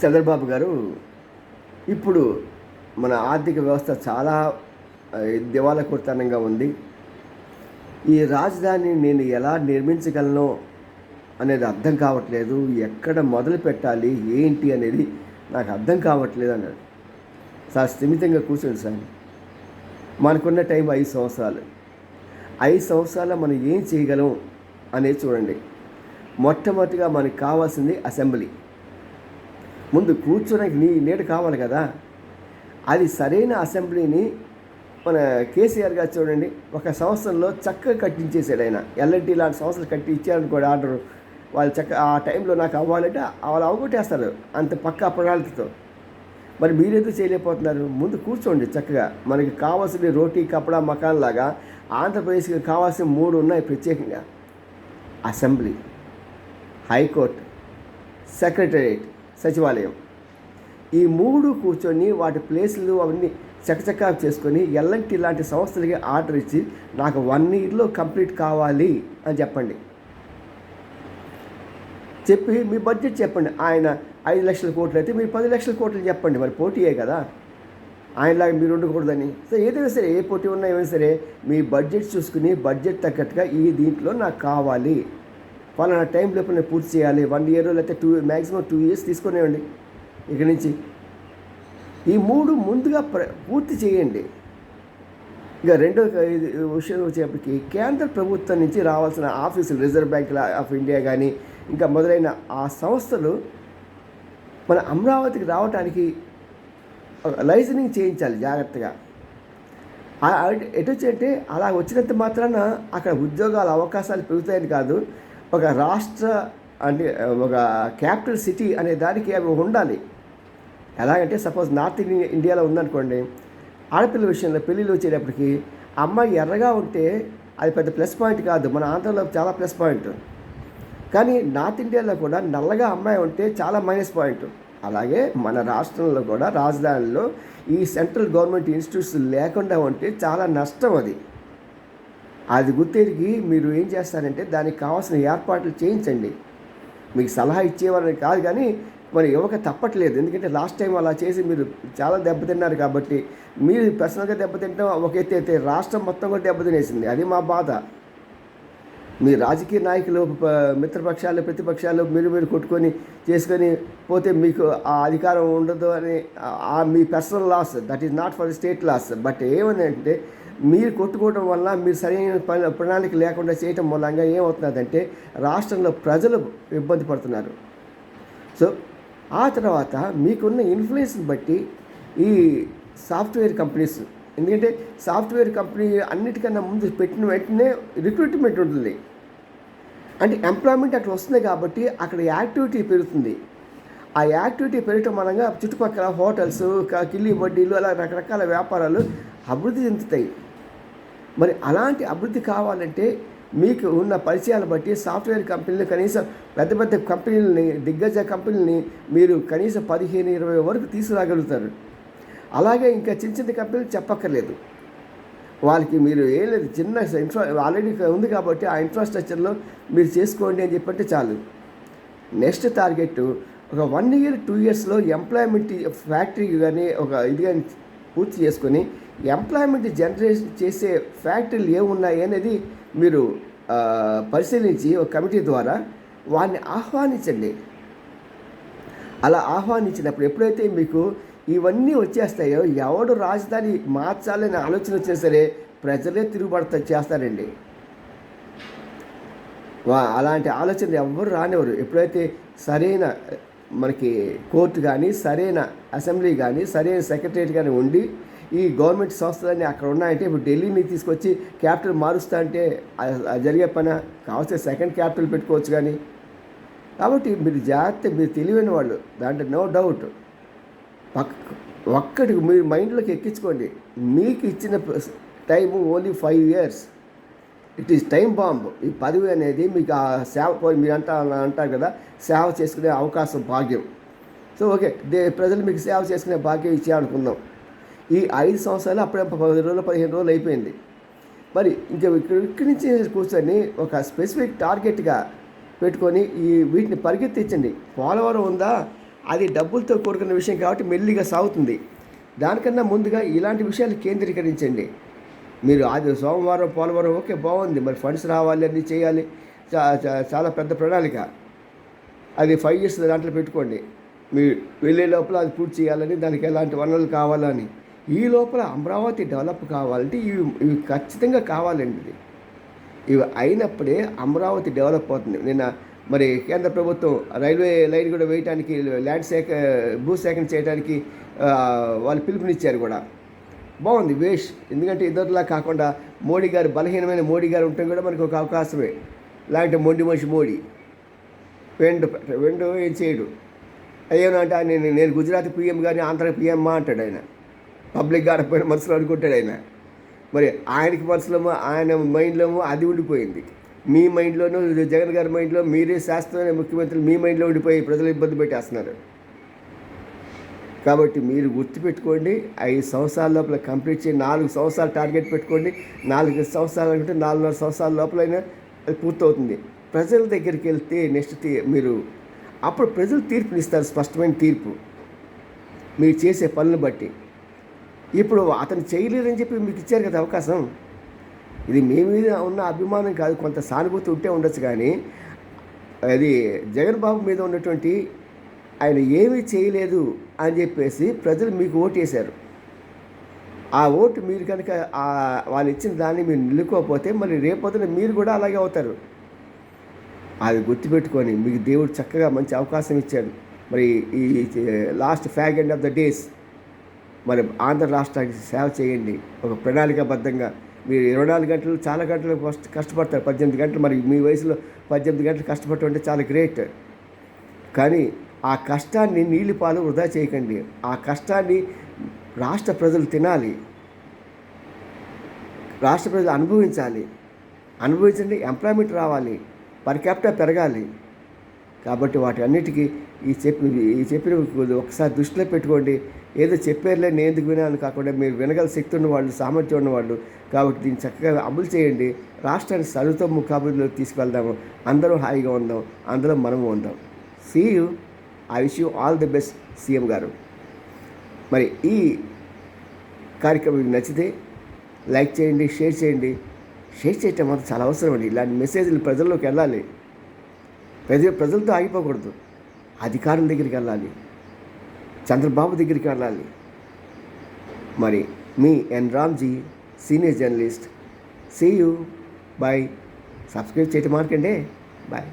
చంద్రబాబు గారు ఇప్పుడు మన ఆర్థిక వ్యవస్థ చాలా దివాలా కొడతనంగా ఉంది. ఈ రాజధాని నేను ఎలా నిర్మించగలను అనేది అర్థం కావట్లేదు. ఎక్కడ మొదలు పెట్టాలి ఏంటి అనేది నాకు అర్థం కావట్లేదు అన్నాడు. సార్ స్థిమితంగా కూర్చోండి సార్. మనకున్న టైం ఐదు సంవత్సరాలు. ఐదు సంవత్సరాల్లో మనం ఏం చేయగలం అనేది చూడండి. మొట్టమొదటిగా మనకు కావాల్సింది అసెంబ్లీ. ముందు కూర్చోడానికి నీ నీడ కావాలి కదా. అది సరైన అసెంబ్లీని మన కేసీఆర్ గారు చూడండి ఒక సంవత్సరంలో చక్కగా కట్టించేసాడు ఆయన. ఎల్ఎన్టీ లాంటి సంవత్సరాలు కట్టి ఇచ్చారనుకోండి ఆర్డర్. వాళ్ళు చక్క ఆ టైంలో నాకు అవ్వాలంటే వాళ్ళు అవగొట్టేస్తారు అంత పక్కా ప్రణాళికతో. మరి మీరెందుకు చేయలేకపోతున్నారు? ముందు కూర్చోండి చక్కగా. మనకి కావాల్సిన రోటీ కపడా మకాన్ లాగా ఆంధ్రప్రదేశ్కి కావాల్సిన మూడు ఉన్నాయి ప్రత్యేకంగా. అసెంబ్లీ హైకోర్టు సెక్రటరియట్ సచివాలయం. ఈ మూడు కూర్చొని వాటి ప్లేసులు అవన్నీ చకచకా చేసుకొని ఎల్ఎన్టీ లాంటి సంస్థలకి ఆర్డర్ ఇచ్చి నాకు వన్ ఇయర్లో కంప్లీట్ కావాలి అని చెప్పండి. చెప్పి మీ బడ్జెట్ చెప్పండి. ఆయన ఐదు లక్షల కోట్లు అయితే మీరు పది లక్షల కోట్లు చెప్పండి. మరి పోటీయే కదా. ఆయనలాగా మీరు ఉండకూడదని. సో ఏదైనా సరే ఏ పోటీ ఉన్నా ఏమైనా సరే మీ బడ్జెట్ చూసుకుని బడ్జెట్ తగ్గట్టుగా ఈ దీంట్లో నాకు కావాలి. పలానా టైం లోపల నేను పూర్తి చేయాలి. వన్ ఇయర్ లేకపోతే టూ మ్యాక్సిమం టూ ఇయర్స్ తీసుకునేవ్వండి ఇక్కడి నుంచి. ఈ మూడు ముందుగా ప్ర పూర్తి చేయండి. ఇక రెండో విషయం వచ్చేప్పటికి కేంద్ర ప్రభుత్వం నుంచి రావాల్సిన ఆఫీసులు రిజర్వ్ బ్యాంక్ ఆఫ్ ఇండియా కానీ ఇంకా మొదలైన ఆ సంస్థలు మన అమరావతికి రావడానికి లైసెన్సింగ్ చేయించాలి జాగ్రత్తగా. ఎటు వచ్చి అంటే అలా వచ్చినంత మాత్రాన అక్కడ ఉద్యోగాల అవకాశాలు పెరుగుతాయని కాదు. ఒక రాష్ట్ర అంటే ఒక క్యాపిటల్ సిటీ అనే దానికి అవి ఉండాలి. ఎలాగంటే సపోజ్ నార్త్ ఇండియా ఇండియాలో ఉందనుకోండి ఆడపిల్ల విషయంలో పెళ్ళిళ్ళు వచ్చేటప్పటికి అమ్మాయి ఎర్రగా ఉంటే అది పెద్ద ప్లస్ పాయింట్ కాదు. మన ఆంధ్రలో చాలా ప్లస్ పాయింట్. కానీ నార్త్ ఇండియాలో కూడా నల్లగా అమ్మాయి ఉంటే చాలా మైనస్ పాయింట్. అలాగే మన రాష్ట్రంలో కూడా రాజధానిలో ఈ సెంట్రల్ గవర్నమెంట్ ఇన్స్టిట్యూట్స్ లేకుండా ఉంటే చాలా నష్టం అది. అది గుర్తెరిగి మీరు ఏం చేస్తారంటే దానికి కావాల్సిన ఏర్పాట్లు చేయించండి. మీకు సలహా ఇచ్చేవారని కాదు కానీ మరి ఇవ్వక తప్పట్లేదు. ఎందుకంటే లాస్ట్ టైం అలా చేసి మీరు చాలా దెబ్బతిన్నారు కాబట్టి మీరు పర్సనల్గా దెబ్బతింటాం ఒక ఎత్తి అయితే రాష్ట్రం మొత్తం కూడా దెబ్బతినేసింది. అది మా బాధ. మీ రాజకీయ నాయకులు మిత్రపక్షాలు ప్రతిపక్షాలు మీరు మీరు కొట్టుకొని చేసుకొని పోతే మీకు ఆ అధికారం ఉండదు అని ఆ- మీ personal laws that is not for state laws. But ఏమనంటే మీరు కొట్టుకోవడం వల్ల మీరు సరైన ప్రణాళిక లేకుండా చేయటం మూలంగా ఏమవుతున్నదంటే రాష్ట్రంలో ప్రజలు ఇబ్బంది పడుతున్నారు. సో ఆ తర్వాత మీకున్న ఇన్ఫ్లుయెన్స్ని బట్టి ఈ సాఫ్ట్వేర్ కంపెనీస్ ఎందుకంటే సాఫ్ట్వేర్ కంపెనీ అన్నిటికన్నా ముందు పెట్టిన వెంటనే రిక్రూట్మెంట్ ఉంటుంది. అంటే ఎంప్లాయ్మెంట్ అక్కడ వస్తుంది కాబట్టి అక్కడ యాక్టివిటీ పెరుగుతుంది. ఆ యాక్టివిటీ పెరగటం వలన చుట్టుపక్కల హోటల్స్ కిల్లి వడ్డీలు అలా రకరకాల వ్యాపారాలు అభివృద్ధి చెందుతాయి. మరి అలాంటి అభివృద్ధి కావాలంటే మీకు ఉన్న పరిచయాలు బట్టి సాఫ్ట్వేర్ కంపెనీలు కనీసం పెద్ద పెద్ద కంపెనీలని దిగ్గజ కంపెనీలని మీరు కనీసం పదిహేను ఇరవై వరకు తీసుకురాగలుగుతారు. అలాగే ఇంకా చిన్న చిన్న కంపెనీలు చెప్పక్కర్లేదు. వాళ్ళకి మీరు ఏం లేదు చిన్న ఇన్ఫ్రా ఆల్రెడీ ఉంది కాబట్టి ఆ ఇన్ఫ్రాస్ట్రక్చర్లో మీరు చేసుకోండి అని చెప్పంటే చాలు. నెక్స్ట్ టార్గెట్ ఒక వన్ ఇయర్ టూ ఇయర్స్లో ఎంప్లాయ్మెంట్ ఫ్యాక్టరీ కానీ ఒక ఇది కానీ పూర్తి చేసుకొని ఎంప్లాయ్మెంట్ జనరేషన్ చేసే ఫ్యాక్టరీలు ఏమున్నాయి అనేది మీరు పరిశీలించి ఒక కమిటీ ద్వారా వారిని ఆహ్వానించండి. అలా ఆహ్వానించినప్పుడు ఎప్పుడైతే మీకు ఇవన్నీ వచ్చేస్తాయో ఎవడు రాజధాని మార్చాలని ఆలోచన వచ్చినా సరే ప్రజలే తిరుగుబడత చేస్తారండి. వా అలాంటి ఆలోచన ఎవ్వరు రానివ్వరు. ఎప్పుడైతే సరైన మనకి కోర్టు కానీ సరైన అసెంబ్లీ కానీ సరైన సెక్రటరియట్ కానీ ఉండి ఈ గవర్నమెంట్ సంస్థలన్నీ అక్కడ ఉన్నాయంటే ఇప్పుడు ఢిల్లీని తీసుకొచ్చి క్యాపిటల్ మారుస్తా అంటే అది- జరిగే పని. కావాల్సిన సెకండ్ క్యాపిటల్ పెట్టుకోవచ్చు కానీ. కాబట్టి మీరు జాగ్రత్త మీరు తెలివైన వాళ్ళు. దాంట్లో నో డౌట్. పక్క ఒక్కటికి మీరు మైండ్లోకి ఎక్కించుకోండి. మీకు ఇచ్చిన time only five years. It is time bomb. ఈ పదవి అనేది మీకు ఆ సేవ పోయి మీరు అంటా అంటారు కదా సేవ చేసుకునే అవకాశం భాగ్యం. So okay. దే ప్రజలు మీకు సేవ చేసుకునే భాగ్యం ఇచ్చేయాలనుకుందాం. ఈ ఐదు సంవత్సరాలు అప్పుడే పది రోజులు పదిహేను రోజులు అయిపోయింది. మరి ఇంకా ఇక్కడ ఇక్కడి నుంచి కూర్చొని ఒక స్పెసిఫిక్ టార్గెట్గా పెట్టుకొని ఈ వీటిని పరిగెత్తించండి. పోలవరం ఉందా? అది డబ్బులతో కూడుకున్న విషయం కాబట్టి మెల్లిగా సాగుతుంది. దానికన్నా ముందుగా ఇలాంటి విషయాలు కేంద్రీకరించండి. మీరు అది సోమవారం పోలవరం ఓకే బాగుంది. మరి ఫండ్స్ రావాలి అన్ని చేయాలి. చా- చా- చాలా పెద్ద ప్రణాళిక. అది ఫైవ్ ఇయర్స్ దాంట్లో పెట్టుకోండి. మీరు వెళ్ళే లోపల అది పూర్తి చేయాలని దానికి ఎలాంటి వనరులు కావాలని. ఈ లోపల అమరావతి డెవలప్ కావాలంటే ఇవి ఇవి ఖచ్చితంగా కావాలండి ఇది. ఇవి అయినప్పుడే అమరావతి డెవలప్ అవుతుంది. నిన్న మరి కేంద్ర ప్రభుత్వం రైల్వే లైన్ కూడా వేయడానికి ల్యాండ్ సేక భూసేకరణ చేయడానికి వాళ్ళు పిలుపునిచ్చారు కూడా. బాగుంది వేష్ ఎందుకంటే ఇద్దరులా కాకుండా మోడీ గారు బలహీనమైన మోడీ గారు ఉంటే కూడా మనకు ఒక అవకాశమే. లాంటి మొండి మనిషి మోడీ. వెండు వెండు ఏం చేయడు. అయ్యాను అంటే నేను నేను గుజరాత్ పీఎం కానీ ఆంధ్ర పీఎం అంటాడు ఆయన. పబ్లిక్ ఆడపోయిన మనసులో అనుకుంటాడు ఆయన. మరి ఆయనకి మనసులో ఆయన మైండ్లోమో అది ఉండిపోయింది. మీ మైండ్లోనూ జగన్ గారి మైండ్లో మీరే శాస్త్రమైన ముఖ్యమంత్రులు మీ మైండ్లో ఉండిపోయి ప్రజలు ఇబ్బంది పెట్టేస్తున్నారు. కాబట్టి మీరు గుర్తుపెట్టుకోండి ఐదు సంవత్సరాల లోపల కంప్లీట్ చేయండి నాలుగు సంవత్సరాలు టార్గెట్ పెట్టుకోండి. నాలుగు సంవత్సరాలు అంటే నాలుగున్నర సంవత్సరాల లోపలైనా అది పూర్తవుతుంది. ప్రజల దగ్గరికి వెళ్తే నెక్స్ట్ తీ- మీరు అప్పుడు ప్రజలు తీర్పునిస్తారు స్పష్టమైన తీర్పు. మీరు చేసే పనులు బట్టి. ఇప్పుడు అతను చేయలేదని చెప్పి మీకు ఇచ్చారు కదా అవకాశం. ఇది మీ మీద ఉన్న అభిమానం కాదు కొంత సానుభూతి ఉంటే ఉండొచ్చు కానీ అది జగన్ బాబు మీద ఉన్నటువంటి ఆయన ఏమీ చేయలేదు అని చెప్పేసి ప్రజలు మీకు ఓటు వేశారు. ఆ ఓటు మీరు కనుక వాళ్ళు ఇచ్చిన దాన్ని మీరు నిలుకోకపోతే మళ్ళీ రేపొద్దున మీరు కూడా అలాగే అవుతారు. అది గుర్తుపెట్టుకొని మీకు దేవుడు చక్కగా మంచి అవకాశం ఇచ్చాడు. మరి ఈ last fag end of the days మరి ఆంధ్ర రాష్ట్రానికి సేవ చేయండి. ఒక ప్రణాళికాబద్ధంగా మీరు ఇరవై నాలుగు గంటలు చాలా గంటలు ఫస్ట్ కష్టపడతారు. పద్దెనిమిది గంటలు మరి మీ వయసులో పద్దెనిమిది గంటలు కష్టపడటం అంటే చాలా గ్రేట్. కానీ ఆ కష్టాన్ని నీళ్ళు పాలు వృధా చేయకండి. ఆ కష్టాన్ని రాష్ట్ర ప్రజలు తినాలి. రాష్ట్ర ప్రజలు అనుభవించాలి. అనుభవించండి. ఎంప్లాయ్మెంట్ రావాలి. పర్ క్యాపిటల్ పెరగాలి. కాబట్టి వాటి అన్నిటికీ ఈ చెప్పి ఈ చెప్పిన ఒకసారి దృష్టిలో పెట్టుకోండి. ఏదో చెప్పారులే నేను ఎందుకు వినాలని కాకుండా మీరు వినగల శక్తి ఉన్నవాళ్ళు సామర్థ్యం ఉన్నవాళ్ళు కాబట్టి దీన్ని చక్కగా అమలు చేయండి. రాష్ట్రాన్ని సరుతో ముఖాభివృద్ధిలో తీసుకెళ్దాము అందరూ హాయిగా ఉందాం. అందరం మనము ఉందాం. See you I wish you all the best CM గారు. మరి ఈ కార్యక్రమం మీకు నచ్చితే లైక్ చేయండి షేర్ చేయండి. షేర్ చేయటం మాత్రం చాలా అవసరం అండి. ఇలాంటి మెసేజ్లు ప్రజల్లోకి వెళ్ళాలి. ప్రజ ప్రజలతో ఆగిపోకూడదు. అధికారం దగ్గరికి వెళ్ళాలి. చంద్రబాబు దగ్గరికి వెళ్ళాలి. మరి మీ N. Ramji senior journalist see you bye subscribe చేయటం మార్కండి బాయ్